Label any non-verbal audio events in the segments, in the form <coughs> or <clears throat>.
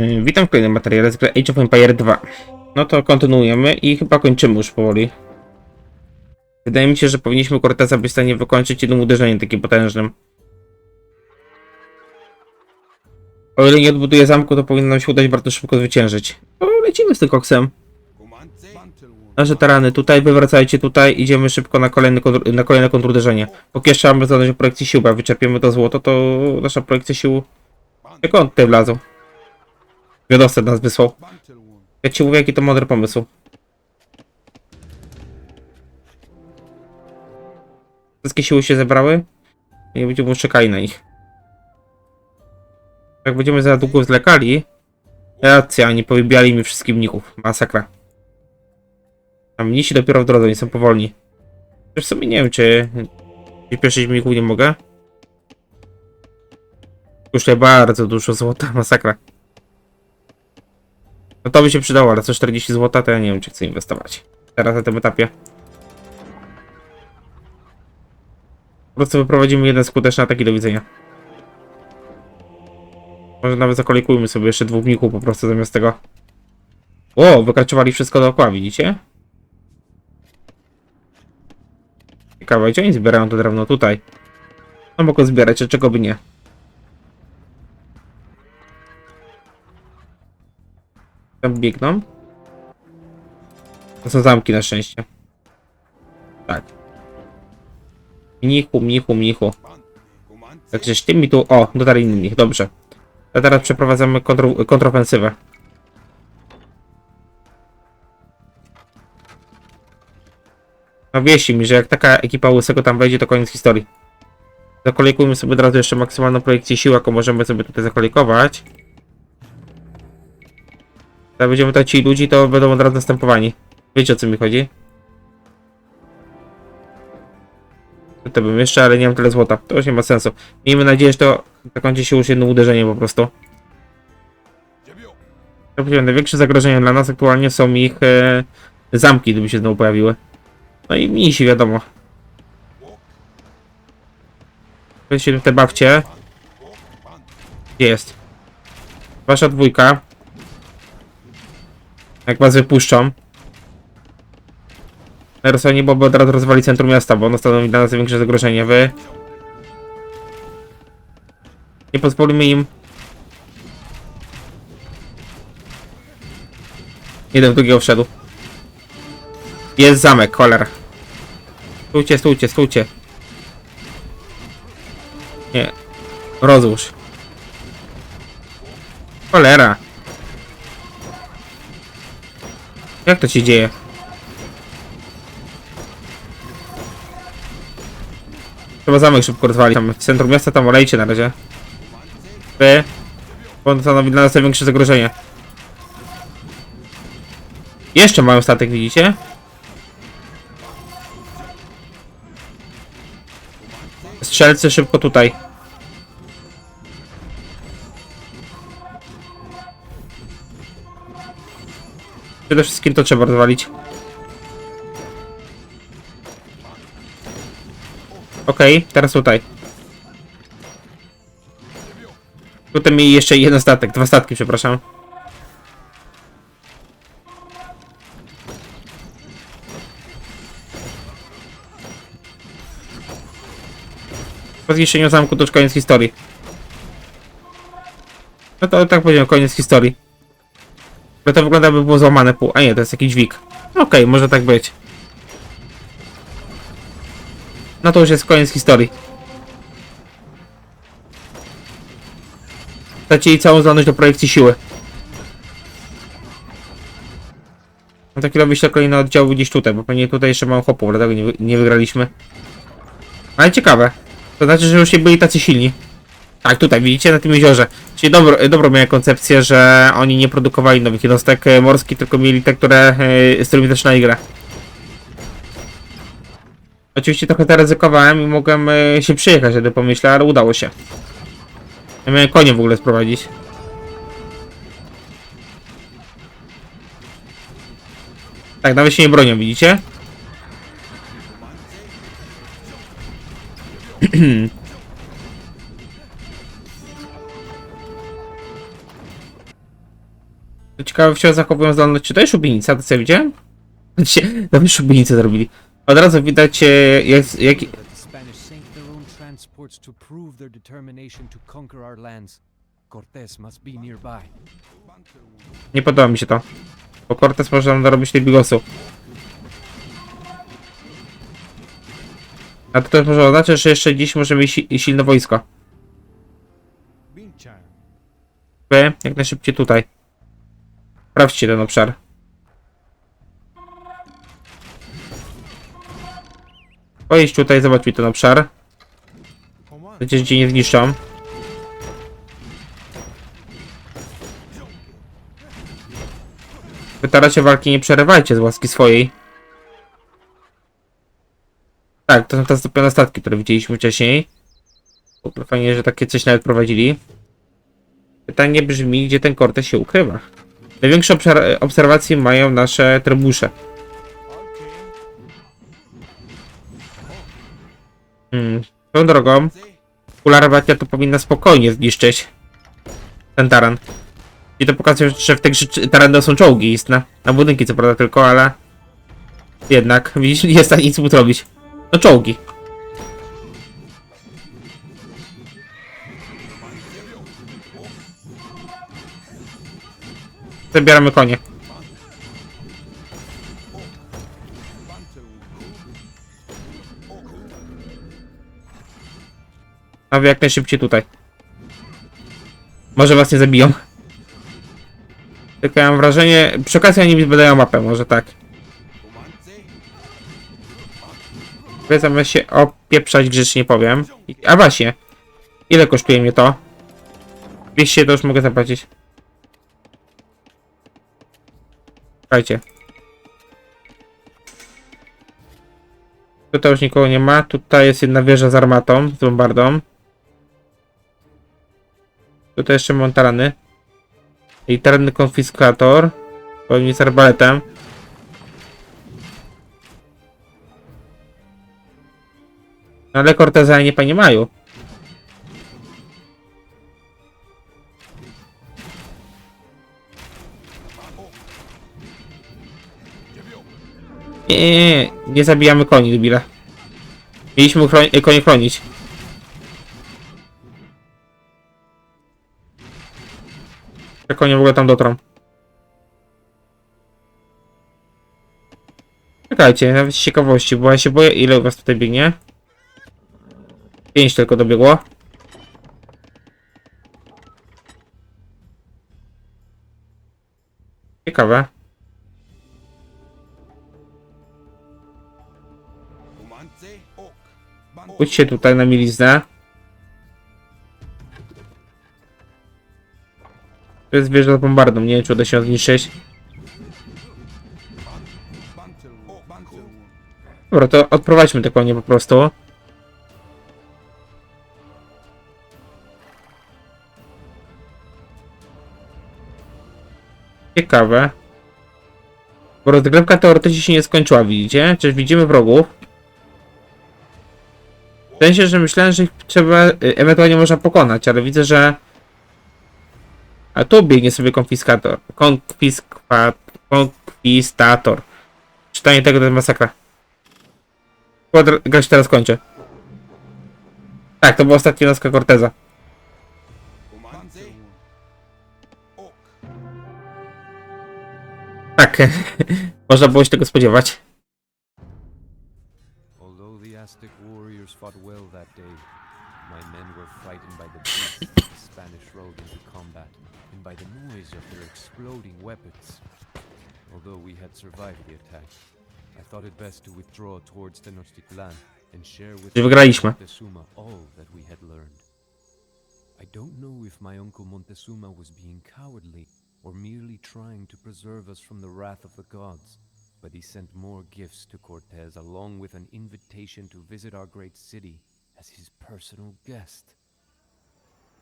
Yy, Witam w kolejnym materiale z gry Age of Empire 2. No to kontynuujemy i chyba kończymy już powoli. Wydaje mi się, że powinniśmy Corteza być w stanie wykończyć jednym uderzeniem takim potężnym. O ile nie odbuduję zamku, to powinno nam się udać bardzo szybko zwyciężyć. To lecimy z tym koksem. Nasze tarany tutaj, wywracajcie tutaj, idziemy szybko na kolejny, kontr- na kolejne kontruderzenie. Póki jeszcze mamy zadać o projekcji sił, jak wyczerpiemy to złoto, to nasza projekcja sił... Jak on tutaj wlazł? Wiodowca nas wysłał. Ja ci mówię, jaki to mądry pomysł. Wszystkie siły się zebrały i będziemy czekali na nich. Jak będziemy za długo zwlekali, racja, oni powybijali mi wszystkich mnichów. Masakra. A mnisi dopiero w drodze, nie są powolni. Też sobie nie wiem, czy pierwszych mnichów nie mogę. Już bardzo dużo złota, masakra. No to by się przydało, ale co 40 zł to ja nie wiem, czy chcę inwestować. Teraz na tym etapie. Po prostu wyprowadzimy jeden skuteczny atak i do widzenia. Może nawet zakolejkujmy sobie jeszcze dwóch mnichów po prostu zamiast tego. O, wykraczowali wszystko dookoła, widzicie? Ciekawe, gdzie oni zbierają to drewno? Tutaj. No mogą zbierać, a czego by nie. Tam biegną. To są zamki na szczęście. Tak. Mnichu, mnichu, mnichu. Także ty mi tu... O, dotarli mnich, dobrze. A teraz przeprowadzamy kontro, kontrofensywę. No wieści mi, że jak taka ekipa łysego tam wejdzie, to koniec historii. Zakolejkujmy sobie od razu jeszcze maksymalną projekcję sił, jaką możemy sobie tutaj zakolejkować. Jak będziemy tracili ludzi, to będą od razu następowani. Wiecie o co mi chodzi? To bym jeszcze, ale nie mam tyle złota. To już nie ma sensu. Miejmy nadzieję, że to zakończy się już jednym uderzeniem po prostu. Ja powiedziałem, największe zagrożenia dla nas aktualnie są ich e, zamki, gdyby się znowu pojawiły. No i misi, wiadomo. Weźcie te bawcie. Gdzie jest? Wasza dwójka. Jak was wypuszczą. Teraz nie byłoby od razu rozwali centrum miasta, bo ono stanowi dla nas największe zagrożenie. Wy... Nie pozwolimy im... Jeden w drugiego wszedł. Jest zamek, cholera. Stójcie, stójcie, stójcie. Nie. Rozłóż. Cholera. Jak to się dzieje? Trzeba zamek szybko rozwalić. Tam w centrum miasta tam olejcie na razie. Wy. Bo on stanowi dla nas największe zagrożenie. Jeszcze mają statek, widzicie? Strzelcy szybko tutaj. Przede wszystkim to trzeba rozwalić. Okej, teraz tutaj. Tutaj mieli jeszcze jeden statek, dwa statki, przepraszam. Po zniszczeniu zamku to już koniec historii. No to tak powiedziałem, koniec historii. Ale to wygląda by było złamane pół. A nie, to jest jakiś dźwig. Okej, może tak być. No to już jest koniec historii. Stracili całą zdolność do projekcji siły. No to chwilę wyślę kolejne oddziały gdzieś tutaj, bo pewnie tutaj jeszcze mam chłopów, dlatego nie, nie wygraliśmy. Ale ciekawe. To znaczy, że już nie byli tacy silni. Tak, tutaj widzicie, na tym jeziorze. Czyli dobro, dobro miałem koncepcję, że oni nie produkowali nowych jednostek e, morskich, tylko mieli te, które, e, z którymi zaczynali grę. Oczywiście trochę to ryzykowałem i mogłem e, się przyjechać, żeby pomyśleć, ale udało się. Ja miałem konie w ogóle sprowadzić. Tak, nawet się nie bronią, widzicie? <clears throat> Ciekawe, wciąż zachowują zdolność. Czy to jest szubienica? To co ja widziałem? Dzisiaj nawet szubienicę zrobili. Od razu widać, e, jak, jak. Nie podoba mi się to. Bo Cortez może nam dorobić tej bigosu. A to też może oznaczać, że jeszcze dziś możemy mieć si silne wojsko. By jak najszybciej tutaj. Sprawdźcie ten obszar. Pojedź tutaj, zobacz mi ten obszar. Przecież gdzie nie zniszczą. Wytaracie walki nie przerywajcie z łaski swojej. Tak, to są te stopione statki, które widzieliśmy wcześniej. Ogóle Fajnie, że takie coś nawet prowadzili. Pytanie brzmi, gdzie ten korte się ukrywa. Największe obserwacje mają nasze trebusze. Hmm, tą drogą. Kula rabatia to powinna spokojnie zniszczyć ten taran. I to pokazuje, że w tej grze są czołgi istne. Na budynki co prawda tylko, ale... Jednak, widzisz, <laughs> nie jest nic mu zrobić. No czołgi. Zabieramy konie. A wy jak najszybciej tutaj. Może was nie zabiją. Tylko ja mam wrażenie, przy okazji oni mi wydają mapę, może tak. Wy zamiast się opieprzać grzecznie powiem. A właśnie, ile kosztuje mnie to? 200 to już mogę zapłacić. Słuchajcie. Tutaj już nikogo nie ma. Tutaj jest jedna wieża z armatą, z bombardą. Tutaj jeszcze montarany. I terny konfiskator. Powinien z arbaletem. No ale Corteza nie pani mają. Nie, nie, nie, nie zabijamy koni, debile. Mieliśmy chroń- konie chronić. Jak konie w ogóle tam dotrą. Czekajcie, nawet z ciekawości, bo ja się boję, ile was tutaj biegnie. Pięć tylko dobiegło. Ciekawe. Pójdźcie tutaj na mieliznę. To jest wieża bombardą, nie wiem czy uda się ją zniszczyć. Dobra, to odprowadźmy te konie po prostu. Ciekawe. Bo rozgrywka teoretycznie się nie skończyła, widzicie? Czyż widzimy wrogów? W sensie, że myślałem, że ich trzeba, y, ewentualnie można pokonać, ale widzę, że... A tu biegnie sobie konfiskator. Konfiskwa... Konkwistator. Czytanie tego to jest masakra. Chyba dr- grać teraz kończę. Tak, to była ostatnia noska Corteza. Tak, <laughs> można było się tego spodziewać. Fought well that day, my men were frightened by the <coughs> beasts that the Spanish rode into combat and by the noise of their exploding weapons. Although we had survived the attack, I thought it best to withdraw towards Tenochtitlan and share with Czyli wygraliśmy. Montezuma all that we had learned. I don't know if my uncle Montezuma was being cowardly or merely trying to preserve us from the wrath of the gods, but he sent more gifts to Cortez along with an invitation to visit our great city as his personal guest.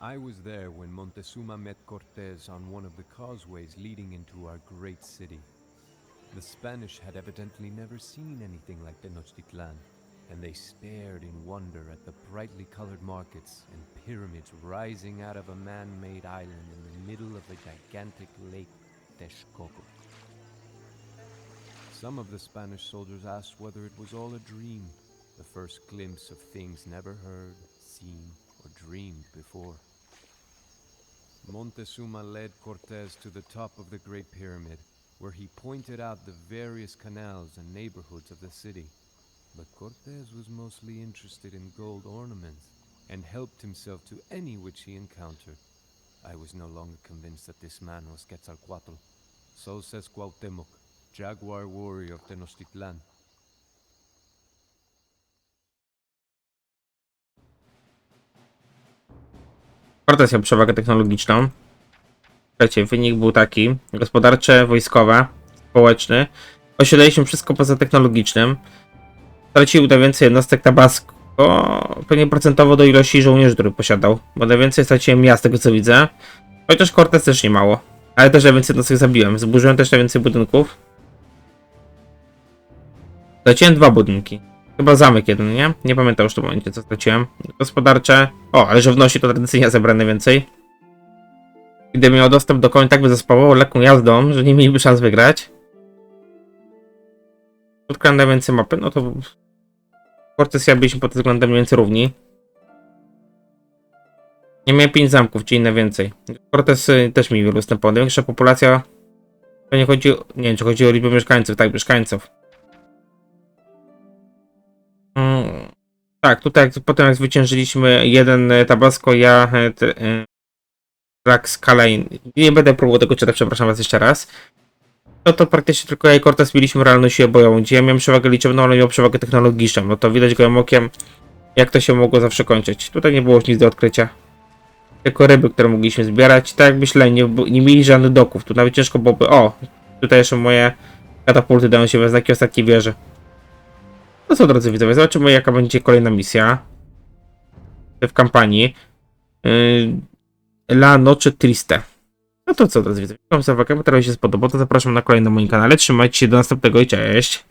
I was there when Montezuma met Cortez on one of the causeways leading into our great city. The Spanish had evidently never seen anything like Tenochtitlan, and they stared in wonder at the brightly colored markets and pyramids rising out of a man-made island in the middle of a gigantic lake Texcoco. Some of the Spanish soldiers asked whether it was all a dream, the first glimpse of things never heard, seen, or dreamed before. Montezuma led Cortes to the top of the Great Pyramid, where he pointed out the various canals and neighborhoods of the city. But Cortes was mostly interested in gold ornaments and helped himself to any which he encountered. I was no longer convinced that this man was Quetzalcoatl. So says Cuauhtémoc, jaguar warrior of Tenochtitlan. Cortez miał przewagę technologiczną. Słuchajcie, wynik był taki. Gospodarcze, wojskowe, społeczny. Osiedliliśmy wszystko poza technologicznym. Stracił najwięcej jednostek Tabasco. Pewnie procentowo do ilości żołnierzy, który posiadał. Bo najwięcej straciłem ja z tego co widzę. Chociaż Cortez też nie mało. Ale też najwięcej jednostek zabiłem. Zburzyłem też najwięcej budynków. Straciłem dwa budynki. Chyba zamek jeden, nie? Nie pamiętam już w tym momencie, co straciłem. Gospodarcze. O, ale żywności to tradycyjnie zebrane więcej. Gdyby miał dostęp do koń, tak by zaspałował lekką jazdą, że nie mieliby szans wygrać. Odkryłem najwięcej mapy, no to... Cortes i ja byliśmy pod względem mniej więcej równi. Nie miałem 5 zamków, czyli najwięcej. Cortes y, też mi wielu ustępował. Największa populacja... To nie chodzi. Nie wiem, czy chodzi o liczbę mieszkańców. Tak, mieszkańców. Tak, tutaj potem jak zwyciężyliśmy jeden e, Tabasco, ja e, e, Rax Kalein. Nie będę próbował tego czytać, przepraszam was jeszcze raz. No to praktycznie tylko ja i Cortez mieliśmy realną siłę bojową, gdzie ja miałem przewagę liczebną, ale miał przewagę technologiczną. No to widać gołym okiem, jak to się mogło zawsze kończyć. Tutaj nie było już nic do odkrycia. Tylko ryby, które mogliśmy zbierać. Tak myślę, nie, nie mieli żadnych doków. Tu nawet ciężko byłoby... O! Tutaj jeszcze moje katapulty dają się we znaki ostatniej wieży. No co drodzy widzowie, zobaczymy jaka będzie kolejna misja w kampanii. Yy, La Noche Triste. No to co drodzy widzowie, dziękuję za uwagę, bo teraz się spodobał, to zapraszam na kolejny mój kanale. Trzymajcie się do następnego i cześć!